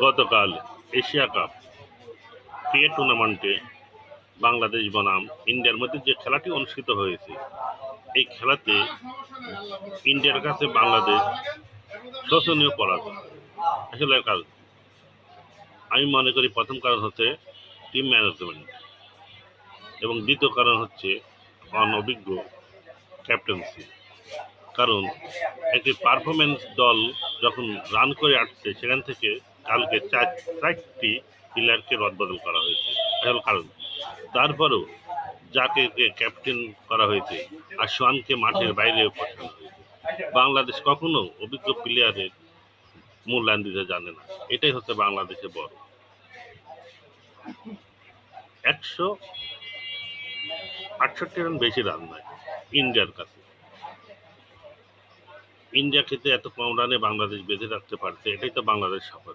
গতকাল Asia cup cricket টুর্নামেন্টে বাংলাদেশ বনাম ইন্ডিয়ার মধ্যে যে খেলাটি অনুষ্ঠিত হয়েছে, এই খেলাতে ইন্ডিয়ার কাছে বাংলাদেশ শোচনীয় পরাজয়। আসলে কারণ আমি মনে করি প্রথম কারণ হচ্ছে টিম ম্যানেজমেন্ট এবং দ্বিতীয় কারণ হচ্ছে অনভিজ্ঞ ক্যাপ্টেন্সি কারণ একটি পারফরমেন্স দল যখন রান করে আসছে, সেখান থেকে কালকে চার, চারটি প্লেয়ারকে রদবদল করা হয়েছে। হলো কারণ। তারপরেও যাকে ক্যাপ্টেন করা হয়েছে আর সোয়ানকে মাঠের বাইরে পাঠানো হয়েছে। বাংলাদেশ কখনো অভিজ্ঞ প্লেয়ারের মূল্যায়ন দিতে জানে না। এটাই হচ্ছে বাংলাদেশে বড়। একশো আটষট্টি রান বেশি রান নয়, ইন্ডিয়ার কাছে। ইন্ডিয়া খেতে এত কম রানে বাংলাদেশ বেঁধে রাখতে পারছে, এটাই তো বাংলাদেশ সফল।